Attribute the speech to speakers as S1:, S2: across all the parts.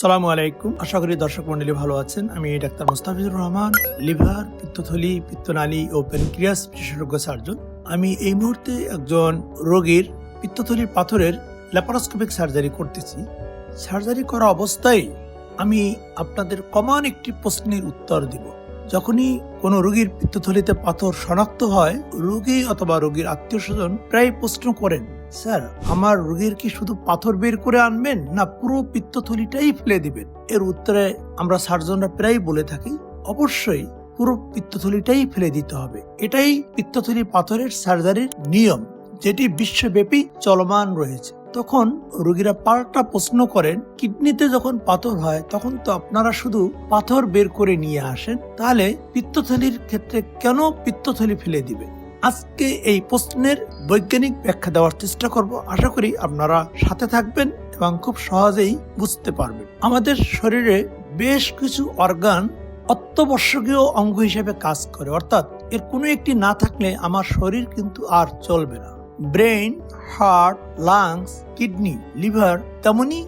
S1: সালামু আলাইকুম। আশা করি দর্শক মন্ডলী ভালো আছেন। আমি ডাক্তার মোস্তাফিজুর রহমান, লিভার, পিত্তথলি, পিত্তনালী ও প্যানক্রিয়াস বিশেষজ্ঞ সার্জন। আমি এই মুহূর্তে একজন রোগীর পিত্তথলির পাথরের ল্যাপারোস্কোপিক সার্জারি করতেছি। সার্জারি করা অবস্থায় আমি আপনাদের কমন একটি প্রশ্নের উত্তর দিব। যখনই কোনো রোগীর পিত্তথলিতে পাথর শনাক্ত হয়, রোগী অথবা রোগীর আত্মীয় স্বজন প্রায় প্রশ্ন করেন স্যার, আমার রোগীর কি শুধু পাথর বের করে আনবেন না পুরো পিত্তথলিটাই ফেলে দিবেন? এর উত্তরে আমরা সার্জনরা প্রায় বলে থাকি, অবশ্যই পুরো পিত্তথলিটাই ফেলে দিতে হবে। এটাই পিত্তথলি পাথরের সার্জারির নিয়ম, যেটি বিশ্বব্যাপী চলমান রয়েছে। তখন রোগীরা পাল্টা প্রশ্ন করেন, কিডনিতে যখন পাথর হয়, তখন তো আপনারা শুধু পাথর বের করে নিয়ে আসেন, তাহলে পিত্তথলির ক্ষেত্রে কেন পিত্তথলি ফেলে দিবেন? আজকে এই প্রশ্নের বৈজ্ঞানিক ব্যাখ্যা দেওয়ার চেষ্টা করব। আশা করি আপনারা সাথে থাকবেন এবং খুব সহজেই বুঝতে পারবেন। আমাদের শরীরে বেশ কিছু অর্গান অত্যাবশ্যকীয় অঙ্গ হিসেবে কাজ করে। অর্থাৎ এর কোনো একটি না থাকলে আমার শরীর কিন্তু আর চলবে না। Brain heart, lungs, kidney, liver তেমনই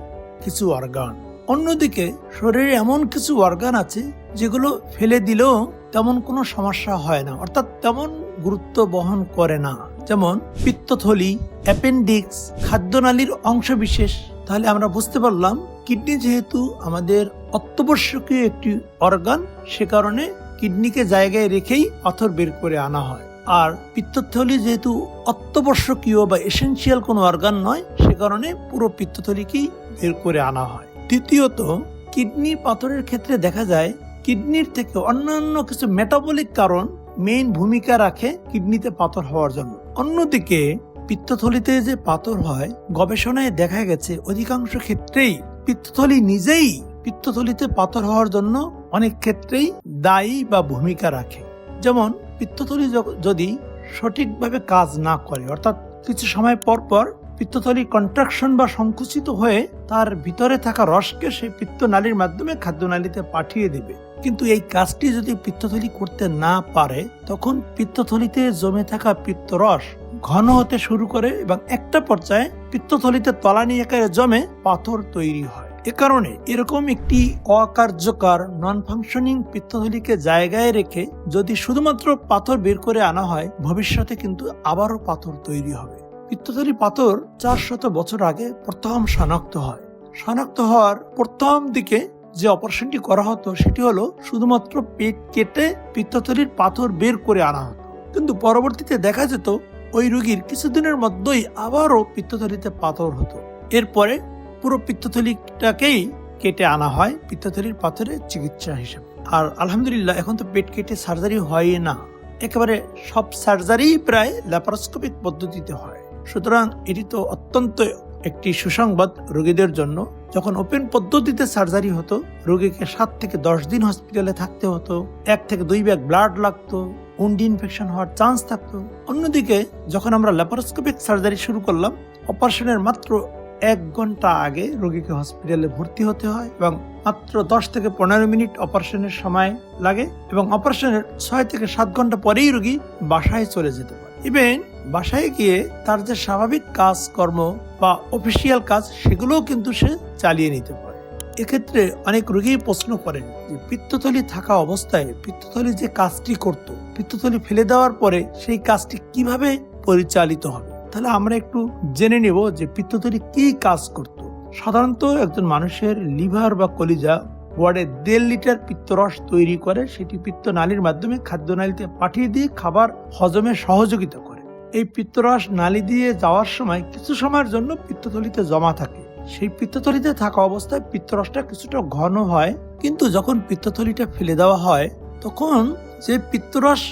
S1: কিছু অর্গান। অন্যদিকে শরীরে এমন কিছু অর্গান আছে যেগুলো ফেলে দিলেও তেমন কোনো সমস্যা হয় না। অর্থাৎ তেমন গুরুত্ব বহন করে না। যেমন পিত্তথলি, অ্যাপেন্ডিক্স, খাদ্যনালীর অংশবিশেষ। তাহলে আমরা বুঝতে পারলাম, কিডনি যেহেতু আমাদের অত্যাবশ্যকীয় একটি অর্গান, সে কারণে কিডনিকে জায়গায় রেখেই পাথর বের করে আনা হয়। আর পিত্তথলি যেহেতু অত্যাবশ্যকীয় বা এসেনশিয়াল কোনো অর্গান নয়, সে কারণে পুরো পিত্তথলিকেই বের করে আনা হয়। দ্বিতীয়ত, কিডনি পাথরের ক্ষেত্রে দেখা যায় কিডনির থেকে অন্যান্য কিছু মেটাবলিক কারণ মেইন ভূমিকা রাখে কিডনিতে পাথর হওয়ার জন্য। অন্যদিকে পিত্তথলিতে যে পাথর হয়, গবেষণায় দেখা গেছে অধিকাংশ ক্ষেত্রেই পিত্তথলি নিজেই পিত্তথলিতে পাথর হওয়ার জন্য অনেক ক্ষেত্রেই দায়ী বা ভূমিকা রাখে। যেমন পিত্তথলি যদি সঠিকভাবে কাজ না করে, অর্থাৎ কিছু সময় পর পর পিত্তথলি কন্ট্রাকশন বা সংকুচিত হয়ে তার ভিতরে থাকা রসকে সেই পিত্তনালীর মাধ্যমে খাদ্যনালীতে পাঠিয়ে দেবে। কিন্তু এই কাজটি যদি পিত্তথলি করতে না পারে, তখন পিত্তথলিতে জমে থাকা পিত্তরস ঘন হতে শুরু করে এবং একটা পর্যায়ে পিত্তথলিতে তলানি আকারে জমে পাথর তৈরি হয়। এ কারণে এরকম একটি অকার্যকর নন ফাংশনিং পিত্তথলিকে জায়গায় রেখে যদি শুধুমাত্র পাথর বের করে আনা হয়, ভবিষ্যতে কিন্তু আবারও পাথর তৈরি হবে। পিত্তথলি পাথর চার শত বছর আগে প্রথম শনাক্ত হয়। শনাক্ত হওয়ার প্রথম দিকে যে অপারেশনটি করা হতো সেটি হলো শুধুমাত্র পেট কেটে পিত্তথলির পাথর বের করে আনা হতো। কিন্তু পরবর্তীতে দেখা যেত ওই রোগীর কিছুদিনের মধ্যেই আবারও পিত্তথলিতে পাথর হতো। এরপরে পুরো পিত্তথলিটাকেই কেটে আনা হয় পিত্তথলির পাথরের চিকিৎসা হিসেবে। আর আলহামদুলিল্লাহ এখন তো পেট কেটে সার্জারি হয় না। একেবারে সব সার্জারি প্রায় ল্যাপারোস্কোপিক পদ্ধতিতে হয়। সুতরাং এটি তো অত্যন্ত একটি সুসংবাদ রোগীদের জন্য। যখন ওপেন পদ্ধতিতে সার্জারি হতো, রোগীকে সাত থেকে দশ দিন হসপিটালে থাকতে হতো। এক থেকে দুই ব্যাগ ব্লাড লাগতো, উন্ডি ইনফেকশন হওয়ার চান্স থাকতো। অন্যদিকে, যখন আমরা ল্যাপারোস্কোপিক সার্জারি শুরু করলাম, অপারেশনের মাত্র এক ঘণ্টা আগে রোগীকে হসপিটালে ভর্তি হতে হয় এবং মাত্র দশ থেকে পনেরো মিনিট অপারেশনের সময় লাগে এবং অপারেশনের ছয় থেকে সাত ঘণ্টা পরেই রোগী বাসায় চলে যেতে পারে। ইভেন বাসায় গিয়ে তার যে স্বাভাবিক কাজকর্ম বা অফিসিয়াল কাজ, সেগুলোও কিন্তু সে চালিয়ে নিতে পারে। এক্ষেত্রে অনেক রোগী প্রশ্ন করেন যে, পিত্তথলি থাকা অবস্থায় পিত্তথলি যে কাজটি করত, পিত্তথলি ফেলে দেওয়ার পরে সেই কাজটি কীভাবে পরিচালিত হবে? তাহলে আমরা একটু জেনে নেব যে পিত্তথলি কি কাজ করত। সাধারণত একজন মানুষের লিভার বা কলিজা ওয়ার্ডে দেড় লিটার পিত্তরস তৈরি করে, সেটি পিত্ত নালীর মাধ্যমে খাদ্যনালীতে পাঠিয়ে দিয়ে খাবার হজমে সহযোগিতা করে। এই পিত্তরস নালী দিয়ে যাওয়ার সময় কিছু সময়ের জন্য পিত্তথলিতে জমা থাকে। সেই পিত্তথলিতে থাকা অবস্থায় পিত্তরসটা কিছুটা ঘন হয়, কিন্তু যখন পিত্তথলিটা ফেলে দেওয়া হয়, তখন যে পিত্তরস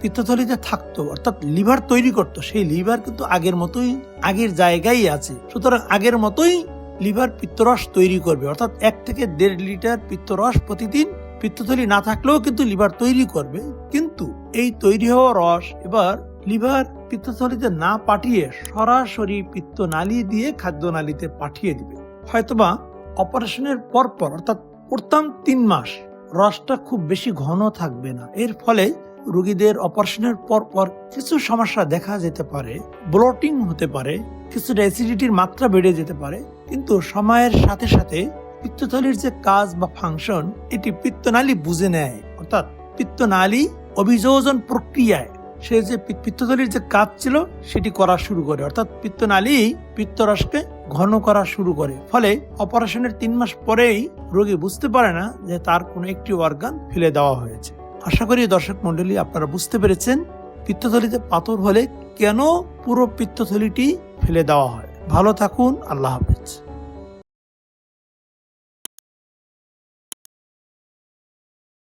S1: পিত্তথলিতে থাকতো, অর্থাৎ লিভার তৈরি করতো, সেই লিভার কিন্তু আগের মতোই, আগের জায়গায় আছে। সুতরাং আগের মতোই লিভার পিত্তরস তৈরি করবে, অর্থাৎ এক থেকে দেড় লিটার পিত্তরস প্রতিদিন পিত্তথলি না থাকলেও কিন্তু লিভার তৈরি করবে। কিন্তু এই তৈরি হওয়া রস এবার লিভার পিত্তথলিতে না পাঠিয়ে সরাসরি পিত্ত নালী দিয়ে খাদ্য নালীতে পাঠিয়ে দিবে। হয়তোবা অপারেশনের পরপর, অর্থাৎ প্রথম তিন মাস, রসটা খুব বেশি ঘন থাকবে না। এর ফলে রোগীদের অপারেশনের পর পর কিছু সমস্যা দেখা যেতে পারে, ব্লোটিং হতে পারে, কিছুটা অ্যাসিডিটির মাত্রা বেড়ে যেতে পারে। কিন্তু সময়ের সাথে সাথে পিত্তথলির যে কাজ বা ফাংশন, এটি পিত্তনালী বুঝে নেয়। অর্থাৎ পিত্তনালী অভিযোজন প্রক্রিয়ায় সে যে পিত্তথলির যে কাজ ছিল, সেটি করা শুরু করে। অর্থাৎ পিত্তনালী পিত্তরসকে ঘন করা শুরু করে। ফলে অপারেশনের তিন মাস পরেই রোগী বুঝতে পারে না যে তার কোনো একটি অর্গান ফেলে দেওয়া হয়েছে। আশা করি দর্শক মন্ডলী আপনারা বুঝতে পেরেছেন পিত্তথলিতে পাথর হলে কেন পুরো পিত্তথলিটি ফেলে দেওয়া হয়। ভালো থাকুন, আল্লাহ হাফেজ।